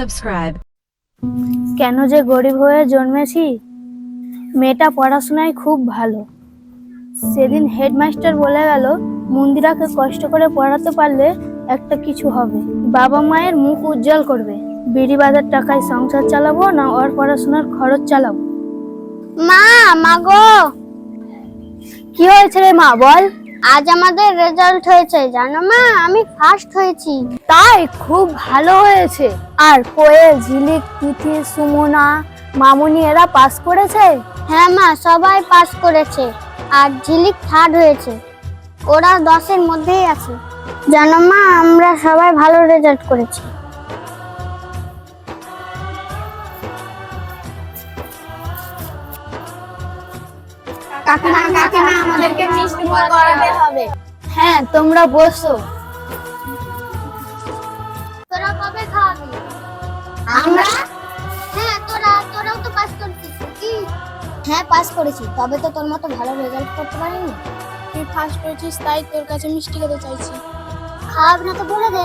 subscribe. কেন যে গরিব হয়ে জন্মেছি? মেয়েটা পড়াশোনায় খুব ভালো। সেদিন হেডমাস্টার বলে গেল মন্দিরাকে কষ্ট করে পড়াতে পারলে একটা কিছু হবে। বাবা মায়ের মুখ উজ্জ্বল করবে। বিড়ি বাজার টাকায় সংসার চালাবো না ওর পড়াশোনার খরচ চালাবো? মা মাগো কি হয়েছে রে মা বল। আজ আমাদের রেজাল্ট হয়েছে, জানো মা? আমি ফার্স্ট হয়েছি। তাই খুব ভালো হয়েছে। আর কোয়েল, ঝিলিক, তিথি, সুমনা, মামুনি, এরা পাস করেছে? হ্যাঁ মা, সবাই পাস করেছে। আর ঝিলিক থার্ড হয়েছে। ওরা দশের মধ্যেই আছে। জানো মা, আমরা সবাই ভালো রেজাল্ট করেছি। কাকিমা কাকিমা আমাদেরকে মিষ্টি মুখ করাতে হবে। হ্যাঁ তোমরা বসো। তোরা কবে খাওয়াবি আমরা? হ্যাঁ তোরা তোরাও তো পাস করছিস কি হ্যাঁ পাস করেছি। তবে তো তোর মতো ভালো রেজাল্ট করতে পারিনি। তুই ফার্স্ট হয়েছিস তাই তোর কাছে মিষ্টি খেতে চাইছি। খাওয়াবি না তো বলে দে।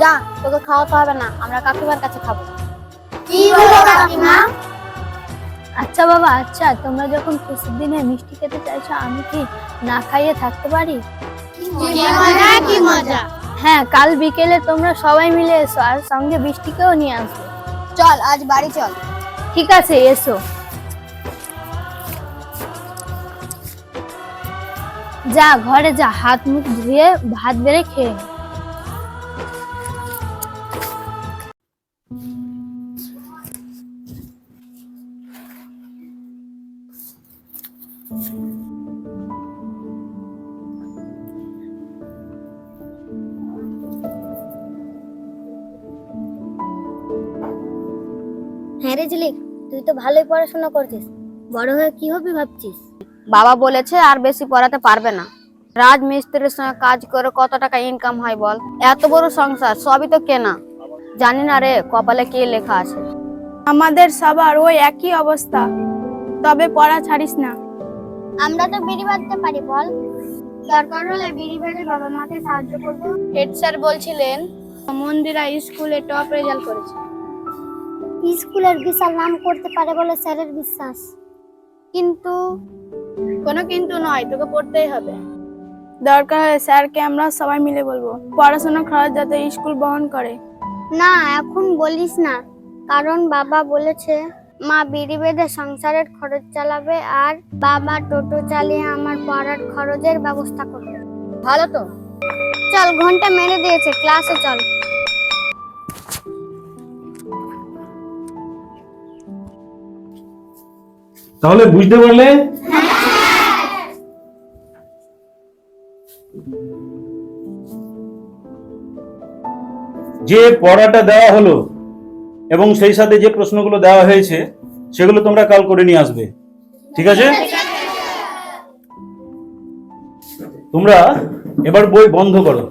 যা তোকে খাওয়াতে হবে না আমরা কাকিমার কাছে খাব। কি হলো কাকিমা? আচ্ছা বাবা আচ্ছা তোমরা যখন খুশির দিনে মিষ্টি খেতে চাইছো আমি কি না খাইয়ে থাকতে পারি? মজা হ্যাঁ কাল বিকেলে তোমরা সবাই মিলে এসো আর সঙ্গে বৃষ্টিকেও নিয়ে আসো। চল আজ বাড়ি চল। ঠিক আছে এসো। যা ঘরে যা হাত মুখ ধুয়ে ভাত বেড়ে খেয়ে হ্যাঁ রে ঝিলিক তুই তো ভালোই পড়াশোনা করছিস। বড় হয়ে কি হবি ভাবছিস? বাবা বলেছে আর বেশি পড়াতে পারবে না। রাজমিস্ত্রির সঙ্গে কাজ করে কত টাকা ইনকাম হয় বল? এত বড় সংসার সবই তো কেনা। জানি না রে কপালে কি লেখা আছে? আমাদের সবার ওই একই অবস্থা। তবে পড়া ছাড়িস না। আমরা তো বিড়ি বাঁধতে পারি বল। দরকার হলে বিড়ি বেঁধে বাবা মাকে সাহায্য করব। হেড স্যার বলছিলেন মন্দিরা স্কুলে টপ রেজাল্ট করেছে। স্কুলের বিশাল নাম করতে পারে বলে স্যারের বিশ্বাস। কিন্তু কোনো কিন্তু নয় তোকে পড়তেই হবে। দরকার হয় স্যারকে আমরা সবাই মিলে বলব পড়াশোনার খরচ যাতে স্কুল বহন করে। না এখন বলিস না। কারণ বাবা বলেছে মা বিড়ি বেঁধে সংসারের খরচ চালাবে আর বাবা টোটো চালিয়ে আমার পড়ার খরচের ব্যবস্থা করবে। ভালো তো। চল ঘণ্টা মেরে দিয়েছে ক্লাসে চল। তাহলে বুঝতে পারলে? যে পড়াটা দেওয়া হলো এবং সেই সাথে যে প্রশ্নগুলো দেওয়া হয়েছে, সেগুলো তোমরা কাল করে নিয়ে আসবে। ঠিক আছে? তোমরা এবার বই বন্ধ করো।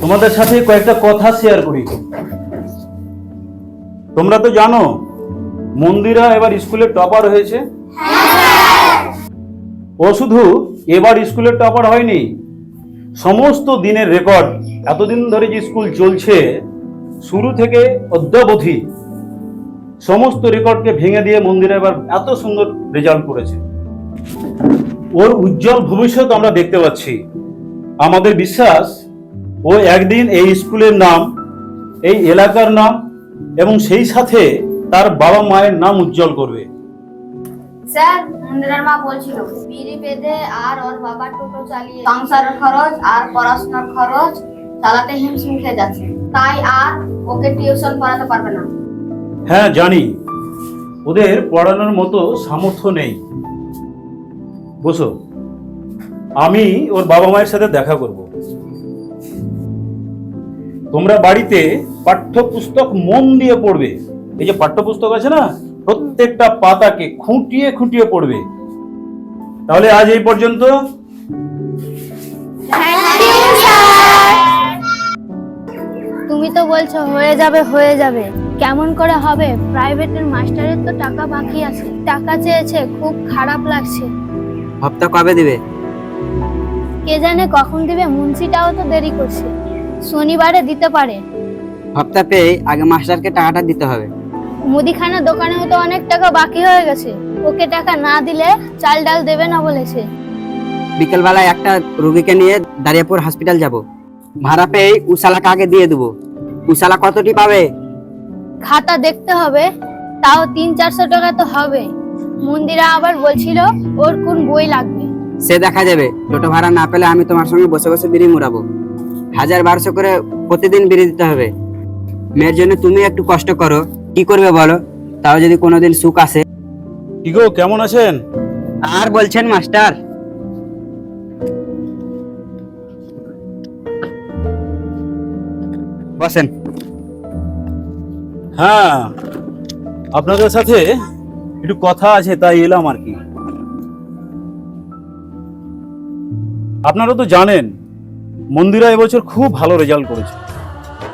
তোমাদের সাথে কয়েকটা কথা শেয়ার করি। তোমরা তো জানো মন্দিরা এবার স্কুলের টপার হয়েছে? ও শুধু এবার স্কুলের টপার হয়নি, সমস্ত দিনের রেকর্ড, এতদিন ধরে যে স্কুল চলছে, শুরু থেকে অদ্যাবধি সমস্ত রেকর্ডকে ভেঙে দিয়ে মন্দিরা এবার এত সুন্দর রেজাল্ট করেছে। ওর উজ্জ্বল ভবিষ্যৎ আমরা দেখতে পাচ্ছি। আমাদের বিশ্বাস, ও একদিন এই স্কুলের নাম, এই এলাকার নাম এবং সেই সাথে তার বাবা মায়ের নাম উজ্জ্বল করবে। স্যার মন্দিরার মা বলছিল বিড়ি বেঁধে আর ওর বাবা টোটো চালিয়ে সংসারের খরচ আর পড়াশোনার খরচ চালাতে হিমশিম খেয়ে যাচ্ছে। তাই আর ওকে টিউশন পড়াতে পারবে না। হ্যাঁ জানি। ওদের পড়ানোর মতো সামর্থ্য নেই। বসো। আমি ওর বাবা মায়ের সাথে দেখা করব। তোমরা বাড়িতে পাঠ্যপুস্তক মন দিয়ে পড়বে। এই যে পাঠ্যপুস্তক আছে না প্রত্যেকটা পাতাকে খুঁটিয়ে খুঁটিয়ে পড়বে। তাহলে আজ এই পর্যন্ত। তুমি তো বলছো হয়ে যাবে হয়ে যাবে। কেমন করে হবে? প্রাইভেটের মাস্টারের তো টাকা বাকি আছে। টাকা চেয়েছে খুব খারাপ লাগছে। হপ্তা কবে দিবে? কে জানে কখন দিবে মুন্সিটাও তো দেরি করছে। শনিবারে দিতে পারে। হপ্তা পেয়ে আগে মাস্টারকে টাকাটা দিতে হবে। মুদিখানা দোকানেও তো অনেক টাকা বাকি হয়ে গেছে। ওকে টাকা না দিলে চাল ডাল দেবে না বলেছে বিকেলবেলায় একটা রুগীকে নিয়ে দাঁড়িয়াপুর হসপিটাল যাব। ভাড়া পেয়ে উসালাকে আগে দিয়ে দেবো। উসালা কতটি পাবে? খাতা দেখতে হবে তাও তিন চারশো টাকা তো হবে। মন্দিরা আবার বলছিল ওর কোন বই লাগবে? সে দেখা যাবে। টোটো ভাড়া না পেলে আমি তোমার সঙ্গে বসে বসে বিড়ি মুড়াবো। হাজার বারোশো করে প্রতিদিন বিড়ি দিতে হবে। মেয়ের জন্য তুমি একটু কষ্ট করো। কি করবে বলো? তাও যদি কোনোদিন সুখ আসে। কি গো কেমন আছেন? আর বলছেন মাস্টার। বসেন। হ্যাঁ আপনাদের সাথে একটু কথা আছে তাই এলাম আর কি। আপনারা তো জানেন মন্দিরা এবছর খুব ভালো রেজাল্ট করেছে।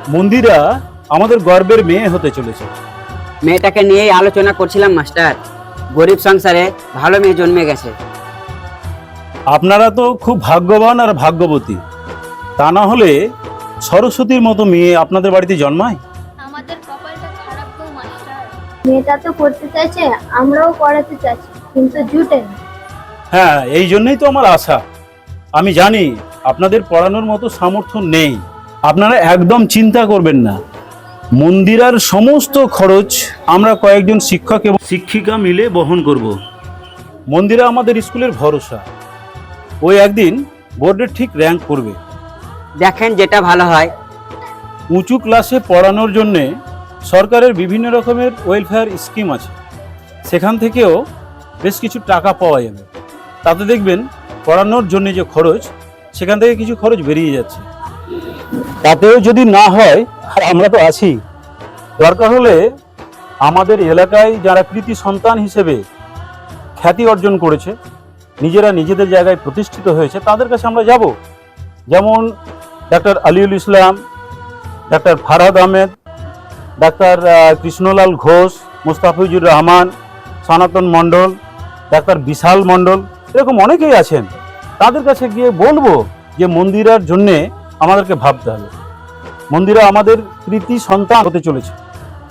মন্দিরা আমাদের গর্বের মেয়ে হতে চলেছে। মেয়েটাকে নিয়েই আলোচনা করছিলাম মাস্টার। গরিব সংসারে ভালো মেয়ে জন্মে গেছে। আপনারা তো খুব ভাগ্যবান আর ভাগ্যবতী। তা না হলে সরস্বতীর মতো মেয়ে আপনাদের বাড়িতে জন্মায়? আমাদের কপালটা খারাপ তো মাস্টার। মেয়েটা তো পড়তে চাইছে আমরাও পড়াতে চাইছি কিন্তু জুটে না। হ্যাঁ এই জন্যই তো আমার আশা। আমি জানি আপনাদের পড়ানোর মতো সামর্থ্য নেই। আপনারা একদম চিন্তা করবেন না। মন্দিরার সমস্ত খরচ আমরা কয়েকজন শিক্ষক এবং শিক্ষিকা মিলে বহন করব। মন্দিরা আমাদের স্কুলের ভরসা। ওই একদিন বোর্ডে ঠিক র্যাঙ্ক করবে। দেখেন যেটা ভালো হয়। উঁচু ক্লাসে পড়ানোর জন্যে সরকারের বিভিন্ন রকমের ওয়েলফেয়ার স্কিম আছে। সেখান থেকেও বেশ কিছু টাকা পাওয়া যাবে। তাতে দেখবেন পড়ানোর জন্য যে খরচ সেখান থেকে কিছু খরচ বেরিয়ে যাচ্ছে। তাতেও যদি না হয়, আর আমরা তো আছি। দরকার হলে আমাদের এলাকায় যারা কৃতি সন্তান হিসেবে খ্যাতি অর্জন করেছে, নিজেরা নিজেদের জায়গায় প্রতিষ্ঠিত হয়েছে, তাদের কাছে আমরা যাব। যেমন doctor Aliul Islam, doctor Farhad Ahmed, doctor Krishnalal Ghosh, Mustafizur Rahman, Sanatan Mondal, doctor বিশাল মণ্ডল, এরকম অনেকেই আছেন। তাদের কাছে গিয়ে বলব যে মন্দিরার জন্যে আমাদেরকে ভাবতে হবে। মন্দিরা আমাদের কৃতি সন্তান হতে চলেছে।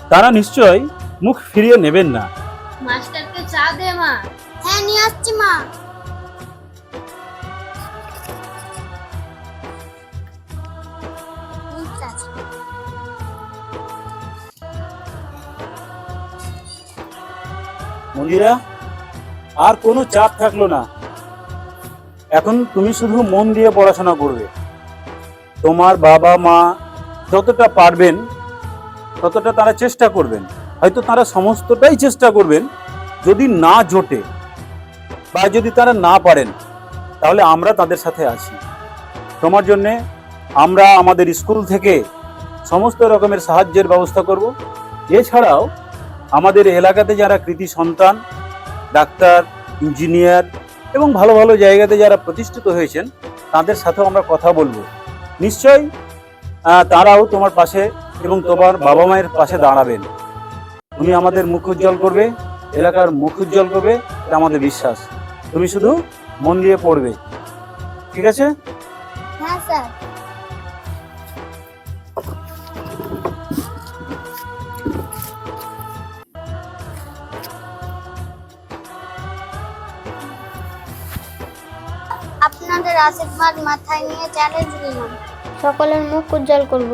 তারা নিশ্চয়ই মুখ ফিরিয়ে নেবেন না। মাস্টারকে চা দে মা। হ্যাঁ নিয়ে আসছি মা। মন্দিরা আর কোনো চাপ থাকল না। এখন তুমি শুধু মন দিয়ে পড়াশোনা করবে। তোমার বাবা মা যতটা পারবেন, ততটা তারা চেষ্টা করবেন। হয়তো তারা সমস্তটাই চেষ্টা করবেন, যদি না জোটে বা যদি তারা না পারেন, তাহলে আমরা তাদের সাথে আছি। তোমার জন্যে আমরা আমাদের স্কুল থেকে সমস্ত রকমের সাহায্যের ব্যবস্থা করব। এছাড়াও আমাদের এলাকাতে যারা কৃতি সন্তান, ডাক্তার, ইঞ্জিনিয়ার এবং ভালো ভালো জায়গাতে যারা প্রতিষ্ঠিত হয়েছেন, তাদের সাথেও আমরা কথা বলব। নিশ্চয়ই তারাও তোমার পাশে এবং তোমার বাবা মায়ের পাশে দাঁড়াবেন। তুমি আমাদের মুখ উজ্জ্বল করবে, এলাকার মুখ উজ্জ্বল করবে, এটা আমাদের বিশ্বাস। তুমি শুধু মন দিয়ে পড়বে। ঠিক আছে? হ্যাঁ আপনাদের আশীর্বাদ মাথায় নিয়ে চ্যালেঞ্জ নিলাম। সকলের মুখ উজ্জ্বল করব।